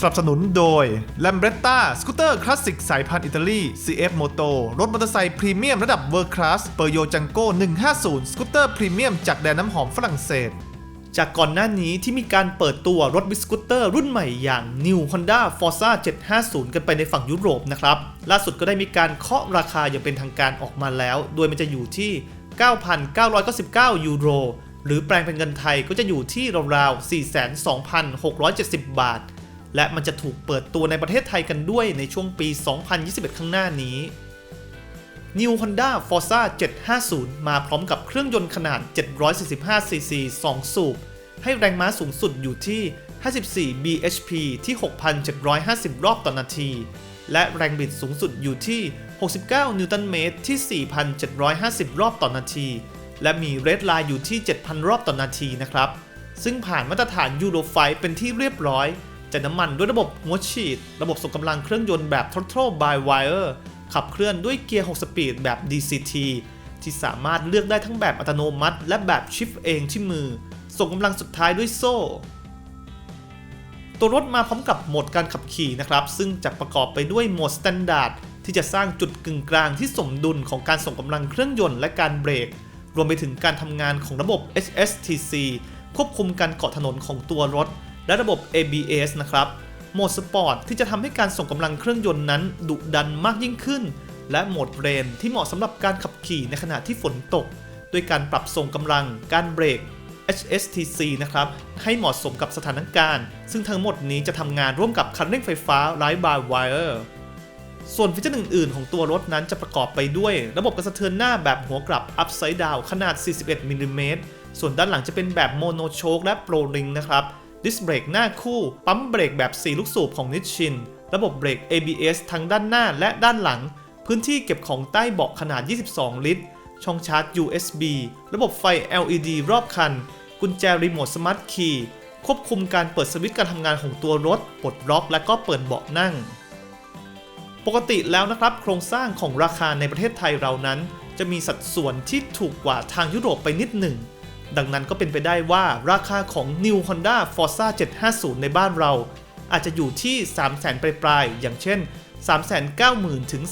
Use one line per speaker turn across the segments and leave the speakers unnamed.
สนับสนุนโดย l a m b r e t t a สกูตเตอร์คลาสสิกสายพันธุ์อิตาลี CF Moto รถมอเตอร์ไซค์พรีเมียมระดับเวอร์คลาสเปอร์โยจังโก้150 สกูตเตอร์พรีเมียมจากแดนน้ำหอมฝรั่งเศส
จากก่อนหน้านี้ที่มีการเปิดตัวรถบิสกูตเตอร์รุ่นใหม่อย่าง New Honda Forza 750 กันไปในฝั่งยุโรปนะครับ ล่าสุดก็ได้มีการเคาะราคาอย่างเป็นทางการออกมาแล้ว โดยมันจะอยู่ที่ 9,999 ยูโร หรือแปลงเป็นเงินไทยก็จะอยู่ที่ราวๆ 42,670 บาท และมันจะถูกเปิดตัวในประเทศไทยกันด้วยในช่วงปี 2021 ข้างหน้านี้ New Honda Forza 750 มาพร้อมกับเครื่องยนต์ขนาด 745cc 2 สูบ ให้แรงม้าสูงสุดอยู่ที่ 54 bhp ที่ 6,750 รอบต่อนาที และแรงบิดสูงสุดอยู่ที่ 69 นิวตันเมตรที่ 4,750 รอบต่อนาที และมีเรดไลน์อยู่ที่ 7,000 รอบต่อนาทีนะครับ ซึ่งผ่านมาตรฐานยูโรไฟเป็นที่เรียบร้อย จะน้ำมันด้วยระบบหัวฉีด ระบบส่งกำลังเครื่องยนต์แบบ Throttle by Wire ขับเคลื่อนด้วยเกียร์6สปีดแบบ DCT ที่สามารถเลือกได้ทั้งแบบอัตโนมัติ และแบบชิฟเองที่มือ ส่งกำลังสุดท้ายด้วยโซ่ ตัวรถมาพร้อมกับโหมดการขับขี่นะครับ ซึ่งจะประกอบไปด้วยโหมด Standard ที่จะสร้างจุดกึ่งกลางที่สมดุลของการส่งกำลังเครื่องยนต์และการเบรก รวมไปถึงการทำงานของระบบ HSTC ควบคุมการเกาะถนนของตัวรถ และระบบ ABS นะครับโหมดสปอร์ตที่จะทำให้การส่งกำลังเครื่องยนต์นั้น ดุดันมากยิ่งขึ้น และโหมดเรนที่เหมาะสำหรับการขับขี่ในขณะที่ฝนตก ด้วยการปรับส่งกำลังการเบรก HSTC นะครับ ให้เหมาะสมกับสถานการณ์ ซึ่งทั้งหมดนี้จะทำงานร่วมกับคันเร่งไฟฟ้า Ride by Wire ส่วนฟีเจอร์อื่น ๆ ของตัวรถนั้นจะประกอบไปด้วย ระบบกระสะเทือนหน้าแบบหัวกลับ Upside Down ขนาด 41มิลลิเมตรส่วนด้านหลังจะเป็นแบบโมโนโชคและโปรลิงนะครับ ดิสเบรกหน้าคู่ ปั๊มเบรกแบบ4ลูกสูบของนิชชิน ระบบเบรก ABS ทั้งด้านหน้าและด้านหลัง พื้นที่เก็บของใต้เบาะขนาด 22 ลิตร ช่องชาร์จ USB ระบบไฟ LED รอบคัน กุญแจรีโมทสมาร์ทคีย์ควบคุมการเปิดสวิตช์การทำงานของตัวรถ ปลดล็อกและก็เปิดเบาะนั่ง ปกติแล้วนะครับ โครงสร้างของราคาในประเทศไทยเรานั้น จะมีสัดส่วนที่ถูกกว่าทางยุโรปไปนิดหนึ่ง ดังนั้นก็เป็นไปได้ว่าราคาของ New Honda Forza 750 ในบ้านเรา อาจจะอยู่ที่ 300,000 ปลายๆ อย่างเช่น 390,000 ถึง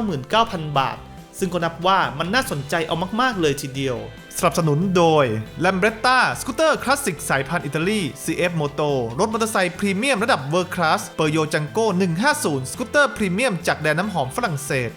399,000 บาท ซึ่งก็นับว่ามันน่าสนใจเอามาก ๆ เลยทีเดียว
สนับสนุนโดย l a m b r e t t a สกูตเตอร์คลาสสิกสายพันธุ์อิตาลี CF Moto รถมอเตอร์ไซค์พรีเมียมระดับเวอร์คลาสเปอร์โยจังโก้150 สกูตเตอร์พรีเมียมจากแดนน้ำหอมฝรั่งเศส